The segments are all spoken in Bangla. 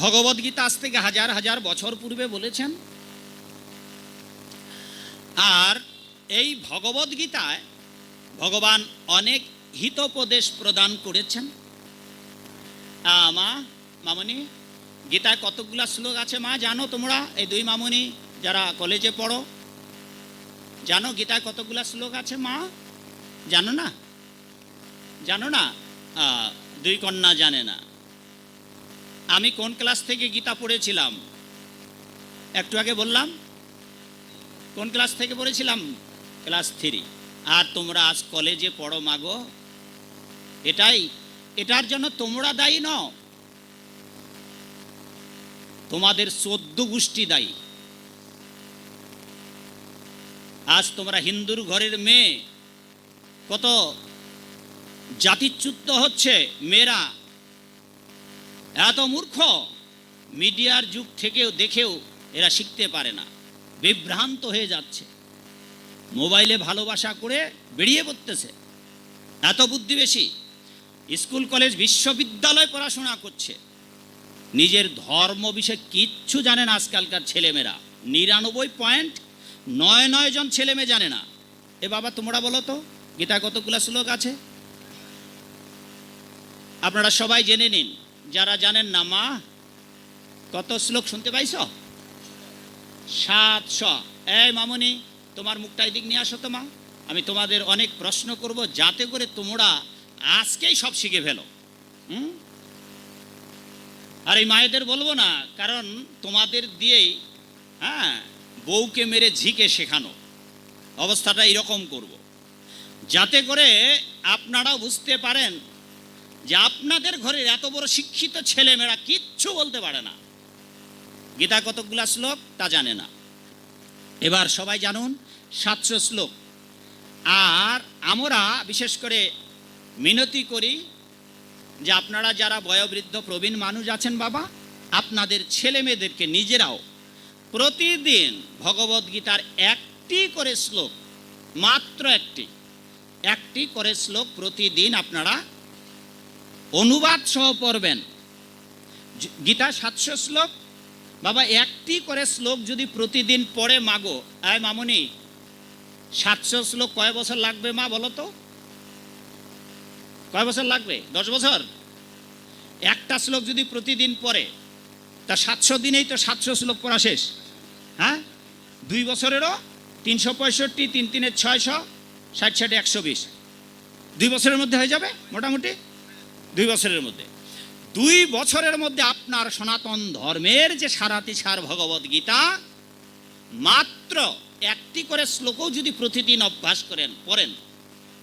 ভগবদ্গীতা আজ থেকে হাজার হাজার বছর পূর্বে বলেছেন, আর এই ভগবদ্গীতায় ভগবান অনেক হিতোপদেশ প্রদান করেছেন। মা, মামনি, গীতায় কতগুলা শ্লোক আছে মা? জানো তোমরা, এই দুই মামনি যারা কলেজে পড়ো, জানো গীতায় কতগুলা শ্লোক আছে মা? জানো না? জানো না? দুই কন্যা জানে না। আমি কোন ক্লাস থেকে গীতা পড়েছিলাম? একটু আগে বললাম। কোন ক্লাস থেকে পড়েছিলাম? Class three. আর তোমরা আজ কলেজে পড়ো মাগো। এটাই, এটার জন্য তোমরা দায়ী ন তোমাদের চোদ্দ গোষ্ঠী দায়ী। আজ তোমরা হিন্দুর ঘরের মেয়ে। কত জাতিচ্যুত হচ্ছে মেয়েরা। এত মূর্খ। মিডিয়ার যুগ থেকেও দেখেও এরা শিখতে পারে না। বিভ্রান্ত হয়ে যাচ্ছে। মোবাইলে ভালোবাসা করে বেরিয়ে পড়তেছে। এত বুদ্ধি বেশি। স্কুল, কলেজ, বিশ্ববিদ্যালয় পড়াশোনা করছে। নিজের ধর্ম বিষয়ে কিচ্ছু জানে না আজকালকার ছেলেমেয়েরা। নিরানব্বই পয়েন্ট নয় নয় জন ছেলে মেয়ে জানে না। এ বাবা, তোমরা বলো তো গীতা কতগুলো শ্লোক আছে? আপনারা সবাই জেনে নিন। যারা জানেন না মা, কত শ্লোক শুনতে পাইছ? সাতশ। এই মামনি, তোমার মুখটা এদিক নিয়ে আসো তো মা। আমি তোমাদের অনেক প্রশ্ন করব যাতে করে তোমরা আজকেই সব শিখে ফেলো। আর এই মায়েদের বলব না, কারণ তোমাদের দিয়েই হ্যাঁ বউকে মেরে ঝিকে শেখানো। অবস্থাটা এরকম করব। যাতে করে আপনারা বুঝতে পারেন যে আপনাদের ঘরের এত বড় শিক্ষিত ছেলেমেয়েরা কিচ্ছু বলতে পারে না। গীতা কতগুলা শ্লোক তা জানে না। এবার সবাই জানুন সাতশো শ্লোক। আর আমরা বিশেষ করে মিনতি করি যে আপনারা যারা বয়োবৃদ্ধ প্রবীণ মানুষ আছেন বাবা, আপনাদের ছেলে মেয়েদেরকে নিজেরাও প্রতিদিন ভগবদ্গীতার একটি করে শ্লোক, মাত্র একটি একটি করে শ্লোক প্রতিদিন আপনারা অনুবাদ সহ পড়বেন। গীতা সাতশো শ্লোক। বাবা, একটি করে শ্লোক যদি প্রতিদিন পড়ে মাগো আয় মামনি, সাতশো শ্লোক কয় বছর লাগবে মা বলো তো? কয় বছর লাগবে? দশ বছর? একটা শ্লোক যদি প্রতিদিন পড়ে, তা সাতশো দিনেই তো সাতশো শ্লোক পড়া শেষ। হ্যাঁ? দুই বছরেরও তিনশো পঁয়ষট্টি, তিন তিনের ছয়শো, ষাট ষাট, একশো বিশ। দুই বছরের মধ্যে হয়ে যাবে মোটামুটি? দুই বছরের মধ্যে। দুই বছরের মধ্যে আপনার সনাতন ধর্মের যে সারাতি সার ভগবত গীতা, মাত্র একটি করে শ্লোকও যদি প্রতিদিন অভ্যাস করেন, পড়েন,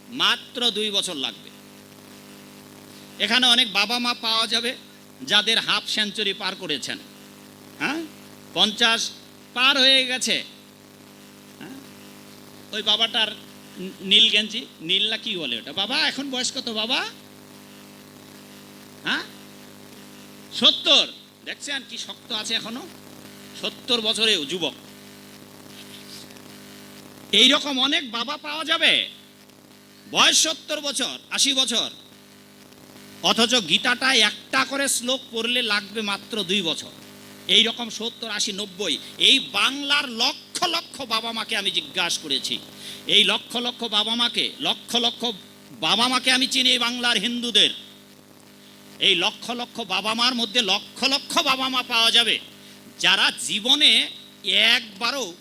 মাত্র দুই বছর লাগবে। এখানে অনেক বাবা মা পাওয়া যাবে যাদের হাফ সেঞ্চুরি পার করেছেন। হ্যাঁ? পঞ্চাশ পার হয়ে গেছে। হ্যাঁ? ওই বাবাটার নীল গেঞ্জি, নীল না কি বলে ওটা? বাবা, এখন বয়স কত বাবা হ্যাঁ সত্তর। দেখছেন কি শক্ত আছে এখনও? সত্তর বছরেও যুবক। এইরকম অনেক বাবা পাওয়া যাবে। বয়স সত্তর বছর, আশি বছর। অথচ গীতাটা একটা করে শ্লোক পড়লে লাগবে মাত্র দুই বছর। এই রকম সত্তর, আশি, নব্বই, এই বাংলার লক্ষ লক্ষ বাবা মাকে আমি জিজ্ঞাসা করেছি। এই লক্ষ লক্ষ বাবা মাকে, লক্ষ লক্ষ বাবা মাকে আমি চিনি এই বাংলার হিন্দুদের। এই লক্ষ লক্ষ বাবা মার মধ্যে লক্ষ লক্ষ বাবা মা পাওয়া যাবে। যারা জীবনে একবারও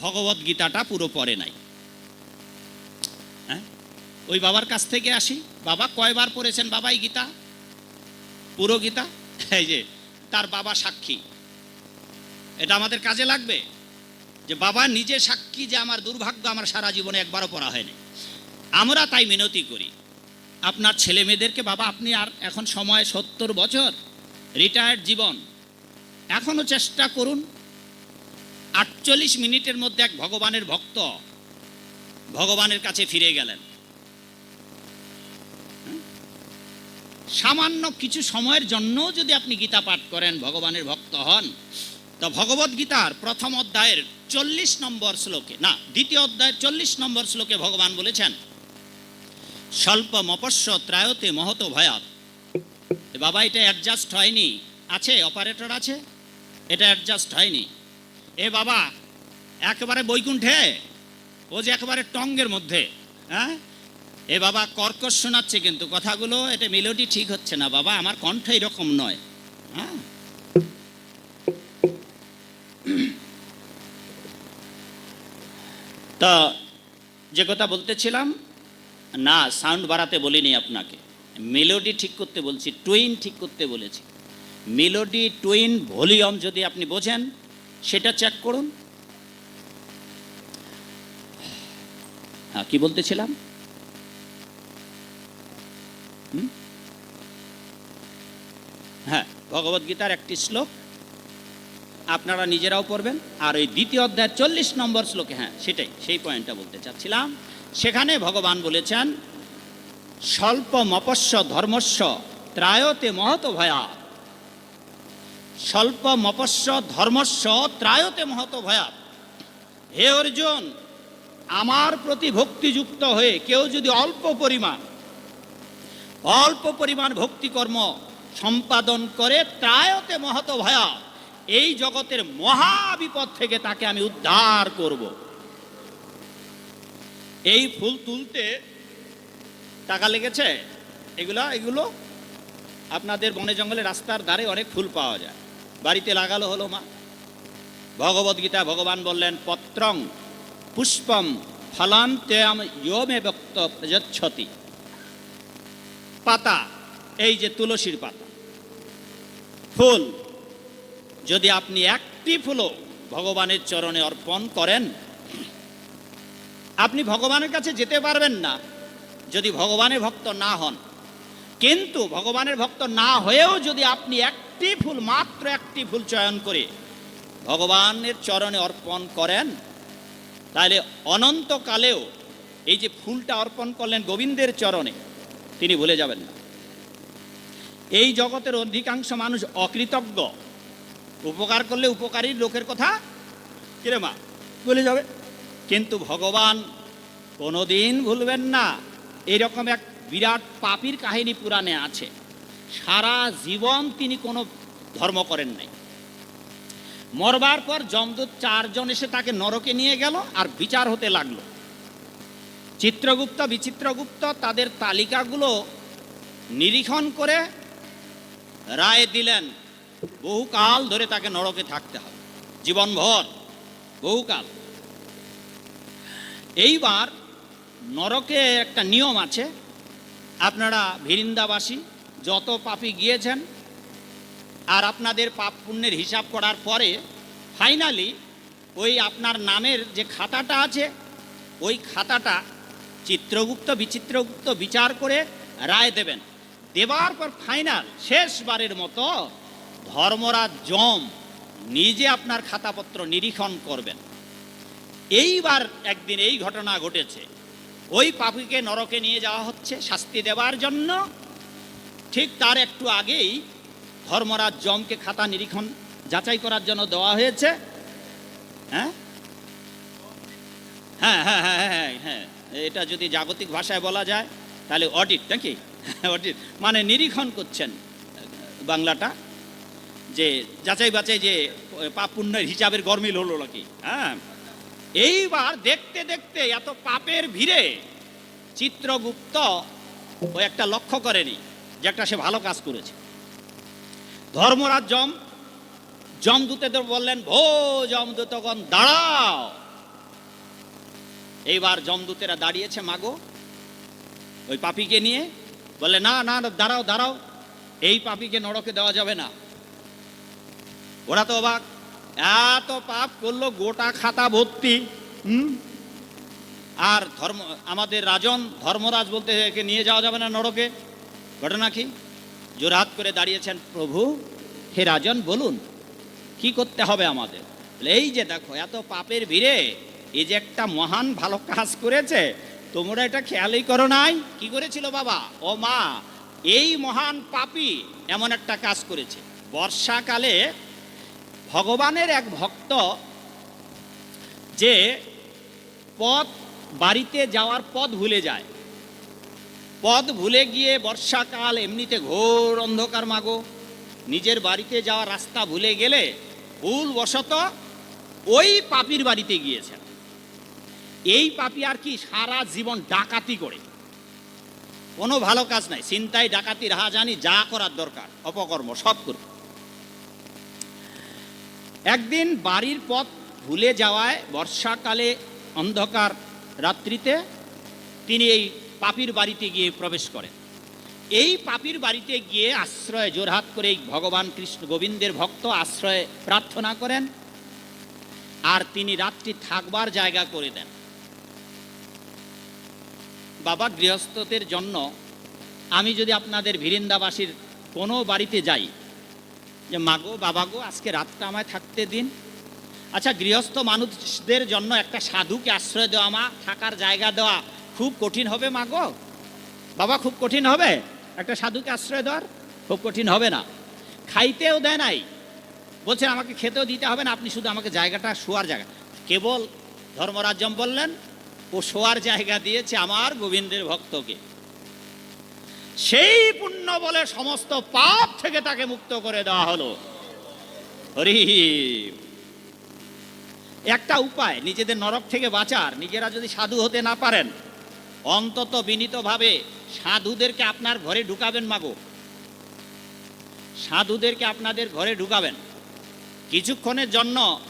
ভগবত গীতাটা পুরো পড়ে নাই। হ্যাঁ? ওই বাবার কাছ থেকে আসি। বাবা কয়বার পড়েছেন বাবাই গীতা? পুরো গীতা? এই যে, তার বাবা সাক্ষী। এটা আমাদের কাজে লাগবে যে বাবা নিজে সাক্ষী যে আমার দুর্ভাগ্য, আমার সারা জীবনে একবারও পড়া হয়নি। আমরা তাই মিনতি করি। আপনার ছেলে মেয়েদেরকে, বাবা, আপনি আর এখন সময় সত্তর বছর রিটায়ার্ড জীবন। এখনও চেষ্টা করুন। আটচল্লিশ মিনিটের মধ্যে এক ভগবানের ভক্ত ভগবানের কাছে ফিরে গেলেন। সামান্য কিছু সময়ের জন্য যদি আপনি গীতা পাঠ করেন, ভগবানের ভক্ত হন, তো ভগবত গীতার প্রথম অধ্যায়ের চল্লিশ নম্বর শ্লোকে, না, দ্বিতীয় অধ্যায়ের চল্লিশ নম্বর শ্লোকে ভগবান বলেছেন স্বল্প মপস্য ত্রায়তে মহত ভয়াত। বাবা, এটা অ্যাডজাস্ট হয়নি। আছে অপারেটর আছে? এটা অ্যাডজাস্ট হয়নি। এ বাবা, একেবারে বৈকুণ্ঠে? ও যে একেবারে টঙ্গের মধ্যে হ্যাঁ? এ বাবা, কর্কশ শোনাচ্ছে কিন্তু কথাগুলো এটা মেলোডি ঠিক হচ্ছে না। বাবা, আমার কণ্ঠ এরকম নয় হ্যাঁ? তা, যে কথা বলতেছিলাম না, সাউন্ড বাড়াতে বলিনি আপনাকে। মেলোডি ঠিক করতে বলছি টুইন ঠিক করতে বলেছি। মেলোডি টুইন ভলিউম যদি আপনি বোঝেন, সেটা চেক করুন। হ্যাঁ কি বলতেছিলাম? হ্যাঁ ভগবদ্গীতার একটি শ্লোক আপনারা নিজেরাও পড়বেন। আর ওই দ্বিতীয় অধ্যায় চল্লিশ নম্বর শ্লোকে হ্যাঁ সেটাই, সেই পয়েন্টটা বলতে চাচ্ছিলাম। সেখানে ভগবান বলেছেন স্বল্প মপস্য ধর্মস্য ত্রায়তে মহত ভয়া। স্বল্প মপস্য ধর্মস্য ত্রায়তে মহত ভয়া। হে অর্জুন, আমার প্রতি ভক্তিযুক্ত হয়ে কেউ যদি অল্প পরিমাণ অল্প পরিমাণ ভক্তিকর্ম সম্পাদন করে ত্রায়তে মহত ভয়া, এই জগতের মহাবিপদ থেকে তাকে আমি উদ্ধার করব। এই ফুল তুলতে টাকা লেগেছে? এগুলো এগুলো আপনাদের বনে জঙ্গলে রাস্তার ধারে অনেক ফুল পাওয়া যায়। বাড়িতে লাগালো হলো মা। ভগবদ্গীতা ভগবান বললেন, পত্রং পুষ্পম ফলান্ত্যম ইয়মে বক্ত প্রযচ্ছতি পাতা, এই যে তুলসীর পাতা। ফুল, যদি আপনি একটি ফুলও ভগবানের চরণে অর্পণ করেন আপনি ভগবানের কাছে যেতে পারবেন না, যদি ভগবানের ভক্ত না হন। কিন্তু ভগবানের ভক্ত না হয়েও যদি আপনি একটি ফুল মাত্র একটি ফুল চয়ন করে ভগবানের চরণে অর্পণ করেন, তাহলে অনন্তকালেও এই যে ফুলটা অর্পণ করলেন গোবিন্দের চরণে, তিনি ভুলে যাবেন না। এই জগতের অধিকাংশ মানুষ অকৃতজ্ঞ। উপকার করলে উপকারী লোকের কথা, কিরে মা, ভুলে যাবে? কিন্তু ভগবান কোনোদিন ভুলবেন না। এরকম এক বিরাট পাপির কাহিনী পুরাণে আছে। সারা জীবন তিনি কোনো ধর্ম করেন নাই। মরবার পর যমদূত চারজন এসে তাকে নরকে নিয়ে গেল আর বিচার হতে লাগল। চিত্রগুপ্ত, বিচিত্রগুপ্ত তাদের তালিকাগুলো নিরীক্ষণ করে রায় দিলেন, বহুকাল ধরে তাকে নরকে থাকতে হবে। জীবনভর বহুকাল। এইবার নরকে একটা নিয়ম আছে। আপনারা ভিরিন্দাবাসী, যত পাপি গিয়েছেন আর আপনাদের পাপ পুণ্যের হিসাব করার পরে ফাইনালি ওই আপনার নামের যে খাতাটা আছে, ওই খাতাটা চিত্রগুপ্ত, বিচিত্রগুপ্ত বিচার করে রায় দেবেন। দেবার পর ফাইনাল শেষবারের মতো ধর্মরাজ জম নিজে আপনার খাতাপত্র নিরীক্ষণ করবেন। এইবার একদিন এই ঘটনা ঘটেছে। ওই পাপিকে নরকে নিয়ে যাওয়া হচ্ছে শাস্তি দেওয়ার জন্য। ঠিক তার একটু আগেই ধর্মরাজ জমকে খাতা নিরীক্ষণ যাচাই করার জন্য দেওয়া হয়েছে। হ্যাঁ? হ্যাঁ হ্যাঁ হ্যাঁ হ্যাঁ হ্যাঁ হ্যাঁ এটা যদি জাগতিক ভাষায় বলা যায়, তাহলে অডিট নাকি? অডিট মানে নিরীক্ষণ করছেন বাংলাটা যে যাচাই বাছাই যে পাপ পুণ্যের হিসাবের গরমিল হলো নাকি? হ্যাঁ। এইবার দেখতে দেখতে এত পাপের ভিড়ে চিত্রগুপ্ত ও একটা লক্ষ্য করেনি যে একটা সে ভালো কাজ করেছে। ধর্মরাজ জম জমদূতেদের বললেন ভো জমদূতগণ দাঁড়াও। এইবার জমদূতেরা দাঁড়িয়েছে মাগো ওই পাপিকে নিয়ে। বলে না না, দাঁড়াও দাঁড়াও এই পাপিকে নরকে দেওয়া যাবে না। ওরা তো অবাক এত পাপ করল, গোটা খাতা ভর্তি, হুম? আর ধর্ম, আমাদের রাজন ধর্মরাজ বলতে একে নিয়ে যাওয়া যাবে না নরকে। ঘটনা কি? জোরহাত করে দাঁড়িয়েছেন, প্রভু, হে রাজন, বলুন, কি করতে হবে আমাদের? এই যে দেখো, এত পাপের ভিড়ে এই যে একটা মহান ভালো কাজ করেছে, তোমরা এটা খেয়ালই করো নাই? কি করেছিল বাবা? ও মা, এই মহান পাপী এমন একটা কাজ করেছে। বর্ষাকালে ভগবানের এক ভক্ত যে পথ বাড়িতে যাওয়ার পথ ভুলে যায়। পথ ভুলে গিয়ে বর্ষাকাল এমনিতে ঘোর অন্ধকার মাগো। নিজের বাড়িতে যাওয়ার রাস্তা ভুলে গেলে ভুলবশত ওই পাপির বাড়িতে গিয়েছেন। এই পাপি আর কি সারা জীবন ডাকাতি করে। কোনো ভালো কাজ নাই। চিন্তায় ডাকাতি রাহা জানি যা করার দরকার, অপকর্ম সব করবে। একদিন বাড়ির পথ ভুলে যাওয়ায় বর্ষাকালে অন্ধকার রাত্রিতে তিনি এই পাপির বাড়িতে গিয়ে প্রবেশ করেন। এই পাপির বাড়িতে গিয়ে আশ্রয় জোরহাত করে ভগবান কৃষ্ণ গোবিন্দের ভক্ত আশ্রয় প্রার্থনা করেন আর তিনি রাত্রি থাকবার জায়গা করে দেন। বাবা, গৃহস্থদের জন্য আমি যদি আপনাদের ভিরিন্দাবাসীর কোনো বাড়িতে যাই যে মাগো বাবা গো, আজকে রাতটা আমায় থাকতে দিন। আচ্ছা গৃহস্থ মানুষদের জন্য একটা সাধুকে আশ্রয় দেওয়া, মা, থাকার জায়গা দেওয়া খুব কঠিন হবে মাগো বাবা, খুব কঠিন হবে একটা সাধুকে আশ্রয় দেওয়ার? খুব কঠিন হবে না। খাইতেও দেয় নাই। বলছেন, আমাকে খেতেও দিতে হবে না, আপনি শুধু আমাকে জায়গাটা, শোয়ার জায়গা। কেবল ধর্মরাজ্যম বললেন, ও শোয়ার জায়গা দিয়েছে আমার গোবিন্দের ভক্তকে। সেই পুণ্য বলে সমস্ত পাপ থেকে তাকে মুক্ত করে দেওয়া হলো। হরি একটা উপায়, নিজেদের নরক থেকে বাঁচার। নিজেরা যদি সাধু হতে না পারেন, অন্তত বিনীতভাবে সাধুদেরকে আপনার ঘরে ঢুকাবেন মাগো। সাধুদেরকে আপনাদের ঘরে ঢুকাবেন। কিছুক্ষণের জন্য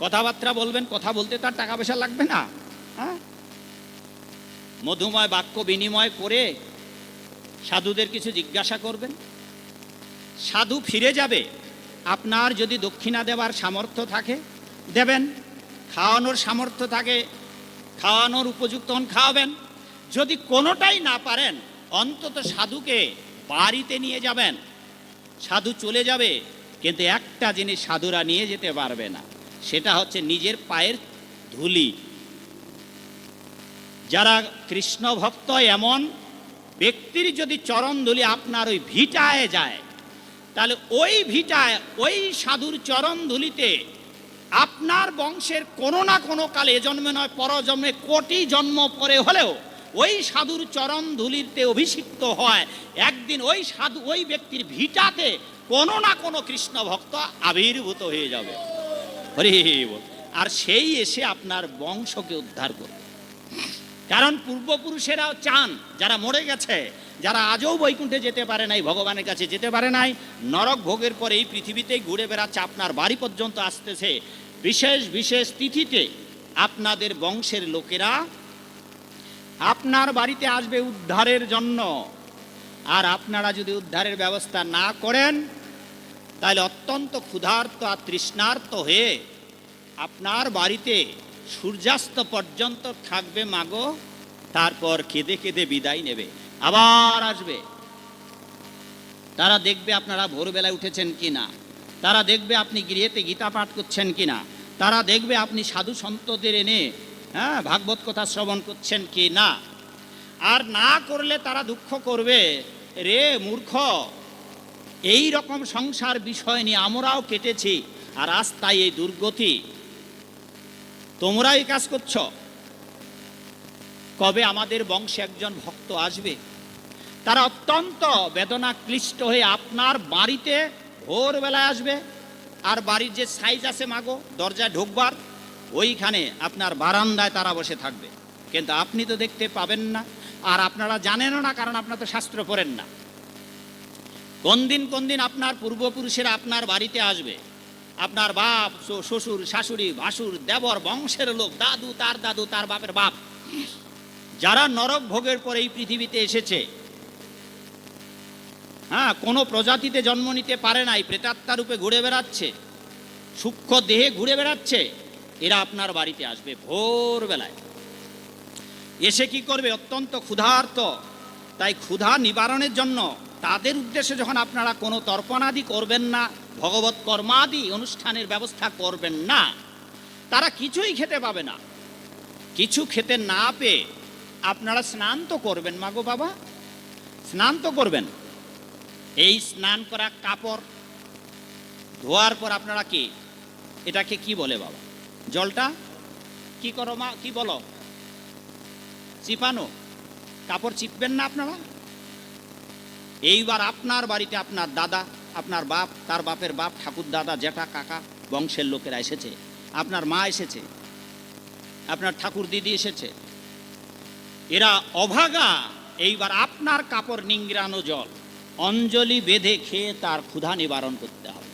কথাবার্তা বলবেন, কথা বলতে তার টাকা পয়সা লাগবে না হ্যাঁ? মধুময় বাক্য বিনিময় করে সাধুদের কিছু জিজ্ঞাসা করবেন? সাধু ফিরে যাবে, আপনার যদি দক্ষিণা দেওয়ার সামর্থ্য থাকে, দেবেন। খাওয়ানোর সামর্থ্য থাকে, খাওয়ানোর উপযুক্ত হন, খাওয়াবেন। যদি কোনোটাই না পারেন, অন্তত সাধুকে বাড়িতে নিয়ে যাবেন। সাধু চলে যাবে, কিন্তু একটা জিনিস সাধুরা নিয়ে যেতে পারবে না, সেটা হচ্ছে নিজের পায়ের ধুলি। যারা কৃষ্ণ ভক্ত এমন ব্যক্তির যদি চরণ ধুলি আপনার ওই ভিটায় যায়, তাহলে ওই ভিটায়, ওই সাধুর চরণ ধুলিতে আপনার বংশের কোনো না কোনো কালে এ জন্মে নয়, পরজন্মে কোটি জন্ম পরে হলেও ওই সাধুর চরণ ধুলিতে অভিষিক্ত হয়, একদিন ওই সাধু, ওই ব্যক্তির ভিটাতে কোনো না কোনো কৃষ্ণ ভক্ত আবির্ভূত হয়ে যাবে। আর সেই এসে আপনার বংশকে উদ্ধার করবে কারণ পূর্বপুরুষেরাও চান, যারা মরে গেছে, যারা আজও বৈকুণ্ঠে যেতে পারে নাই, ভগবানের কাছে যেতে পারে নাই, নরক ভোগের পরে এই পৃথিবীতেই ঘুরে বেড়াচ্ছে, আপনার বাড়ি পর্যন্ত আসতেছে। বিশেষ বিশেষ তিথিতে আপনাদের বংশের লোকেরা আপনার বাড়িতে আসবে উদ্ধারের জন্য। আর আপনারা যদি উদ্ধারের ব্যবস্থা না করেন, তাহলে অত্যন্ত ক্ষুধার্ত আর তৃষ্ণার্ত হয়ে আপনার বাড়িতে সূর্যাস্ত পর্যন্ত থাকবে, মাগো। তারপর কেঁদে কেঁদে বিদায় নেবে। আবার আসবে। তারা দেখবে আপনারা ভোরবেলায় উঠেছেন কি না তারা দেখবে আপনি গৃহেতে গীতা পাঠ করছেন কি না তারা দেখবে আপনি সাধু সন্তদের এনে হ্যাঁ ভাগবত কথা শ্রবণ করছেন কি না আর না করলে তারা দুঃখ করবে। রে মূর্খ এই রকম সংসার বিষয় নিয়ে আমরাও কেটেছি, আর আজ তাই এই দুর্গতি। তোমরা এই কাজ করছ? কবে আমাদের বংশে একজন ভক্ত আসবে? তারা অত্যন্ত বেদনা ক্লিষ্ট হয়ে আপনার বাড়িতে ভোরবেলায় আসবে। আর বাড়ির যে সাইজ আছে মাগো, দরজায় ঢুকবার, ওইখানে আপনার বারান্দায় তারা বসে থাকবে। কিন্তু আপনি তো দেখতে পাবেন না, আর আপনারা জানেনও না, কারণ আপনারা তো শাস্ত্র পড়েন না। কোন দিন কোন দিন আপনার পূর্বপুরুষেরা আপনার বাড়িতে আসবে? আপনার বাপ শ্বশুর, শাশুড়ি, ভাসুর, দেবর, বংশের লোক, দাদু, তার দাদু, তার বাপের বাপ। যারা নরক ভোগের পরে এই পৃথিবীতে এসেছে হ্যাঁ কোনো প্রজাতিতে জন্ম নিতে পারে নাই প্রেতাত্মা রূপে ঘুরে বেড়াচ্ছে, সূক্ষ্ম দেহে ঘুরে বেড়াচ্ছে, এরা আপনার বাড়িতে আসবে ভোরবেলায়। এসে কি করবে? অত্যন্ত ক্ষুধার্ত। তাই ক্ষুধা নিবারণের জন্য তাদের উদ্দেশ্যে যখন আপনারা কোনো তর্পণাদি করবেন না ভগবত কর্মাদি অনুষ্ঠানের ব্যবস্থা করবেন না। তারা কিছুই খেতে পাবে না। কিছু খেতে না পেয়ে আপনারা স্নান তো করবেন মাগো বাবা। স্নান তো করবেন। এই স্নান করা কাপড় ধোয়ার পর আপনারা কি? এটাকে কি বলে বাবা? জলটা? কি করো মা, কি বলো? চিপানো? কাপড় চিপবেন না আপনারা? এইবার আপনার বাড়িতে আপনার দাদা আপনার বাপ, তার বাপের বাপ ঠাকুর দাদা জেঠা কাকা, বংশের লোকেরা এসেছে। আপনার মা এসেছে। আপনার ঠাকুর দিদি এসেছে। এরা অভাগা। এইবার আপনার কাপড় নিংড়ানো জল। অঞ্জলি বেঁধে খেয়ে তার ক্ষুধা নিবারণ করতে হবে।